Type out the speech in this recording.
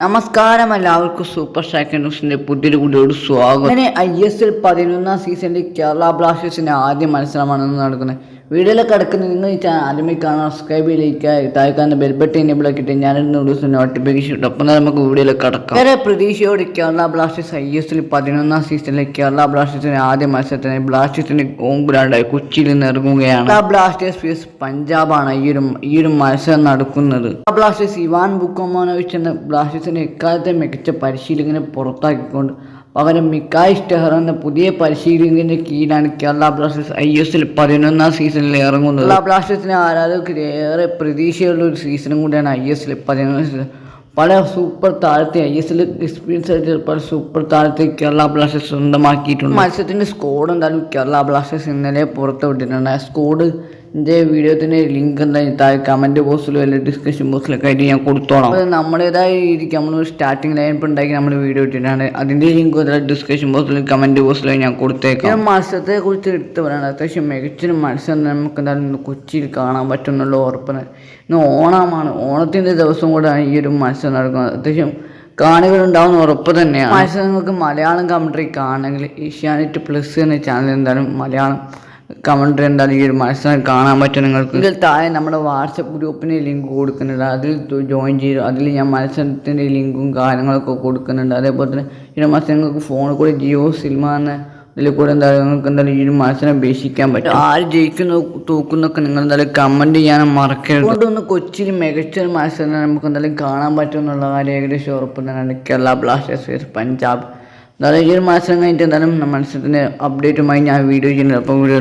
നമസ്കാരം എല്ലാവർക്കും super stack ന്യൂസിന്റെ പുതിയൊരു കൂടിയോട് സ്വാഗതം. അങ്ങനെ ഐ എസ് എൽ പതിനൊന്നാം സീസണിൽ കേരള ബ്ലാസ്റ്റേഴ്സിന്റെ ആദ്യ മത്സരമാണ് നടക്കുന്നത്. വീഡിയോയിലൊക്കെ കിടക്കുന്ന നിങ്ങൾ ഈ ചാനൽ ആദ്യമായി കാണാൻ സബ്സ്ക്രൈബ് ചെയ്യിലേക്ക് താഴ്ക്കാന്റെ ബെൽബട്ട് എനേബിൾ ആക്കിയിട്ട് ഞാനിടുന്ന ദിവസം നോട്ടിഫിക്കേഷൻ ഇട്ടു അപ്പം തന്നെ നമുക്ക് വീഡിയോയിൽ കിടക്കാം. വേറെ പ്രതീക്ഷയോടെ Kerala Blasters I S L പതിനൊന്നാം സീസണിലെ കേരള ബ്ലാസ്റ്റേഴ്സിന്റെ ആദ്യ മത്സരത്തിന് ബ്ലാസ്റ്റേഴ്സിന്റെ ഹോം ഗ്രൗണ്ടായി കൊച്ചിയിൽ നിന്ന് ഇറങ്ങുകയാണ്. കേരള ബ്ലാസ്റ്റേഴ്സ് ഫീസ് പഞ്ചാബാണ് ഈ ഒരു ഈ ഒരു മത്സരം നടക്കുന്നത്. ബ്ലാസ്റ്റേഴ്സ് ഇവാൻ ബുക്കോമോനോവിച്ച് എന്ന ബ്ലാസ്റ്റേഴ്സിന് എക്കാലത്തെ മികച്ച പരിശീലകനെ പുറത്താക്കിക്കൊണ്ട് പകരം മിക്കായ് സ്റ്റെഹർ എന്ന പുതിയ പരിശീലകന്റെ കീഴിലാണ് Kerala Blasters I S L പതിനൊന്നാം സീസണിൽ ഇറങ്ങുന്നത്. കേരള ബ്ലാസ്റ്റേഴ്സിന് ആരാധകർക്ക് ഏറെ പ്രതീക്ഷയുള്ള ഒരു സീസണും കൂടിയാണ് ഐ എസ് എൽ പതിനൊന്നാം സീസൺ. പല സൂപ്പർ താരത്തെ ഐ എസ് എൽ എക്സ്പീരിയൻസ് ആയിട്ട് പല സൂപ്പർ താരത്തെ കേരള ബ്ലാസ്റ്റേഴ്സ് സ്വന്തമാക്കിയിട്ടുണ്ട്. മത്സരത്തിന്റെ സ്കോഡ് എന്തായാലും കേരള ബ്ലാസ്റ്റേഴ്സ് ഇന്നലെ പുറത്തുവിട്ടിട്ടുണ്ട്. സ്കോഡ് എന്റെ വീഡിയോത്തിന്റെ ലിങ്ക് എന്തായാലും താഴെ കമന്റ് ബോക്സിലും അല്ലെങ്കിൽ ഡിസ്ക്രിപ്ഷൻ ബോക്സിലൊക്കെ ആയിട്ട് ഞാൻ കൊടുത്തോളാം. അത് നമ്മുടേതായ രീതിക്ക് നമ്മൾ സ്റ്റാർട്ടിങ് ലൈൻ ഇപ്പം ഉണ്ടാക്കി നമ്മൾ വീഡിയോ ഇട്ടിട്ടാണ്. അതിന്റെ ലിങ്ക് ഡിസ്ക്രിപ്ഷൻ ബോക്സിലും കമന്റ് ബോക്സിലും ഞാൻ കൊടുത്തേക്കാം. മത്സരത്തെ കുറിച്ച് എടുത്ത് പറയണം. അത്യാവശ്യം മികച്ചൊരു മത്സരം നമുക്ക് എന്തായാലും കൊച്ചിയിൽ കാണാൻ പറ്റുന്നുള്ള ഉറപ്പിന്. ഇന്ന് ഓണമാണ്. ഓണത്തിന്റെ ദിവസം കൂടെയാണ് ഈ ഒരു മത്സരം നടക്കുന്നത്. അത്യാവശ്യം കാണികളുണ്ടാവുന്ന ഉറപ്പ് തന്നെയാണ്. മത്സരം നിങ്ങൾക്ക് മലയാളം കമൻട്രി കാണണമെങ്കിൽ ഏഷ്യാനെറ്റ് പ്ലസ് എന്ന ചാനൽ എന്തായാലും മലയാളം കമൻട്രി എന്തായാലും ഈ ഒരു മത്സരം കാണാൻ പറ്റും നിങ്ങൾക്ക്. ഇതിൽ താഴെ നമ്മുടെ വാട്സപ്പ് ഗ്രൂപ്പിന് ലിങ്ക് കൊടുക്കുന്നുണ്ട്. അതിൽ ജോയിൻ ചെയ്തു അതിൽ ഞാൻ മത്സരത്തിന്റെ ലിങ്കും കാര്യങ്ങളൊക്കെ കൊടുക്കുന്നുണ്ട്. അതേപോലെ തന്നെ ഈ ഒരു മത്സരം നിങ്ങൾക്ക് ഫോണിൽ കൂടി ജിയോ സിനിമ എന്ന ഇതിൽ കൂടെ എന്തായാലും നിങ്ങൾക്ക് എന്തായാലും ഈ ഒരു മത്സരം വീക്ഷിക്കാൻ പറ്റും. ആര് ജയിക്കുന്നു തൂക്കുന്നൊക്കെ നിങ്ങൾ എന്തായാലും കമന്റ് ചെയ്യാനും മറക്കരുത്. അതുകൊണ്ടൊന്ന് കൊച്ചിയിൽ മികച്ച ഒരു മത്സരം നമുക്ക് എന്തായാലും കാണാൻ പറ്റും എന്നുള്ള കാര്യം ഏകദേശം ഉറപ്പ് തന്നെയാണ്. കേരള ബ്ലാസ്റ്റേഴ്സ് പഞ്ചാബ്. എന്തായാലും ഈ ഒരു മാസം കഴിഞ്ഞിട്ട് എന്തായാലും മത്സരത്തിന്റെ അപ്ഡേറ്റുമായി ഞാൻ വീഡിയോ ചെയ്യുന്നത്. അപ്പോൾ വീഡിയോ